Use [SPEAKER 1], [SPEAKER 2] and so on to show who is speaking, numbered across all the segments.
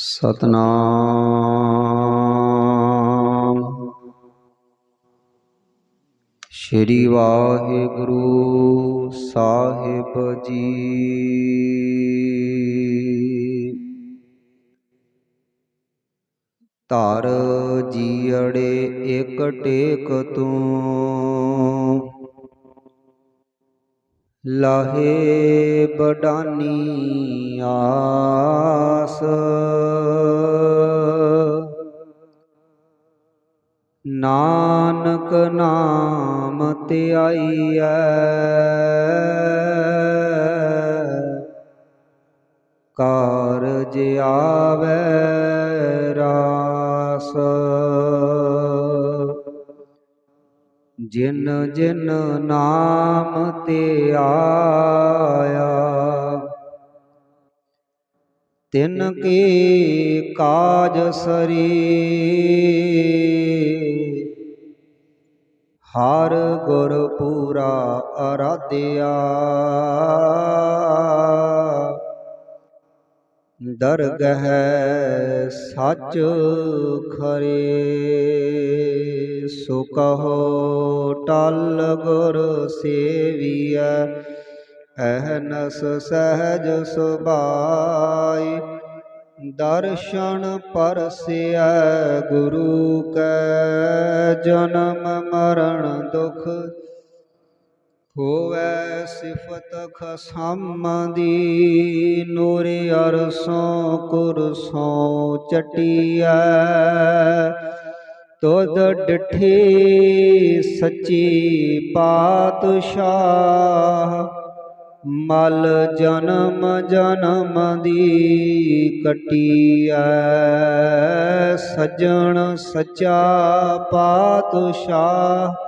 [SPEAKER 1] ਸਤਨਾਮ। ਸ਼੍ਰੀ ਵਾਹਿਗੁਰੂ ਸਾਹਿਬ ਜੀ। ਧਰ ਜੀਅੜੇ ਇਕ ਟੇਕ ਤੂੰ। ਲਾਹੇ ਬਡਾਨੀ ਆਸ। ਨਾਨਕ ਨਾਮ ਧਿਆਈਐ ਕਾਰਜ ਆਵੈ ਰਾਸ। ਜਿਨ ਜਿਨ ਨਾਮ ਤੇ ਆਇਆ, ਤਿਨ ਕੀ ਕਾਜ ਸਰੀ। ਹਰ ਗੁਰ ਪੂਰਾ ਅਰਾਧਿਆ। ਦਰਗਹ ਸੱਚ ਖਰੇ, ਸੋ ਕਹੋ ਟਲ ਗੁਰ ਸੇਵੀਐ, ਅਹਨਸ ਸਹਜ ਸੁਭਾਈ। ਦਰਸ਼ਨ ਪਰਸਿਐ ਗੁਰੂ ਕੈ ਜਨਮ ਹੋਵੈ ਸਿਫਤ ਖਸਮ ਦੀ, ਨੂਰੇ ਅਰਸੋਂ ਕੁਰਸੋਂ ਚਟੀਐ। ਤੁਧ ਡਿਠੀ ਸੱਚੀ ਪਾਤਸ਼ਾਹ, ਮਲ ਜਨਮ ਜਨਮ ਦੀ ਕਟੀਐ। ਸਜਣ ਸਚਾ ਪਾਤਸ਼ਾਹ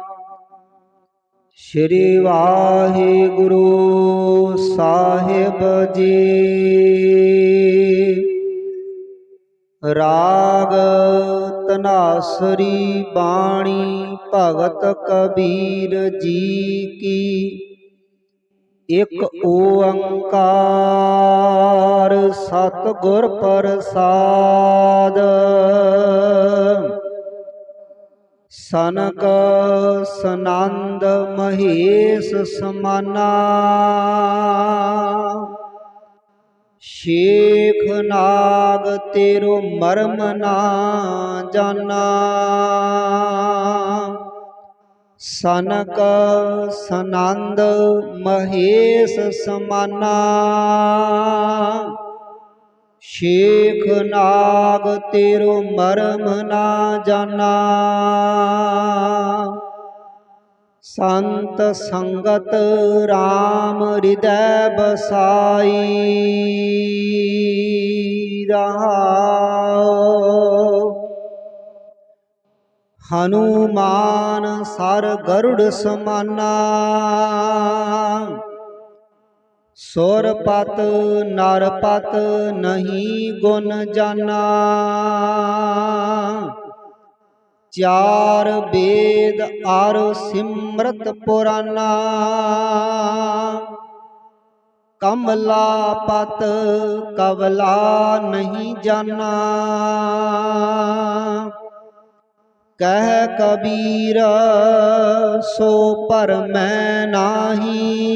[SPEAKER 1] ਸ਼੍ਰੀ ਵਾਹਿਗੁਰੂ ਸਾਹਿਬ ਜੀ। ਰਾਗ ਤਨਾਸਰੀ ਬਾਣੀ ਭਗਤ ਕਬੀਰ ਜੀ ਕੀ। ਇਕ ਓੰਕਾਰ ਸਤਿਗੁਰ ਪ੍ਰਸਾਦ। ਸਨਕ ਸਨੰਦ ਮਹੇਸ਼ ਸਮਾਨਾ। ਸ਼ੇਖ ਨਾਗ ਤੇਰੋ ਮਰਮ ਨਾ ਜਾਣਾ ਸਨਕ ਸਨੰਦ ਮਹੇਸ਼ ਸਮਾਨਾ। ਸ਼ੇਖ ਨਾਗ ਤੇਰੋ ਮਰਮ ਨਾ ਜਾਣਾ। ਸੰਤ ਸੰਗਤ RAM ਹਿਰਦੈ ਬਸਾਈ ਰਹਾਉ। ਹਨੂਮਾਨ ਸਰ ਗਰੁੜ ਸਮਾਨਾ। ਸੁਰਪਤ ਨਰਪਤ ਨਹੀਂ ਗੁਣ ਜਾਣਾ ਚਾਰ ਵੇਦ ਆਰ ਸਿਮਰਤ ਪੁਰਾਨਾ। ਕਮਲਾ ਪਤ, ਕਵਲਾ ਨਹੀਂ ਜਾਣਾ ਕਹਿ ਕਬੀਰ, ਸੋ ਪਰ ਮੈਂ ਨਾਹੀ।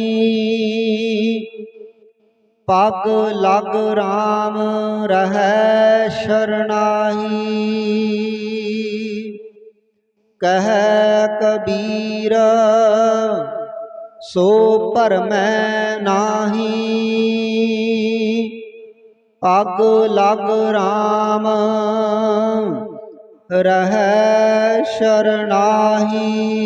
[SPEAKER 1] ਪਗ ਲਗ RAM ਰਹੈ ਸ਼ਰਨਾਹੀ। ਕਹਿ ਕਬੀਰ, ਸੋ ਪਰ ਮੈਂ ਨਾਹੀ। ਪਗ ਲਗ RAM ਰਹੈ ਸ਼ਰਨਾਹੀ।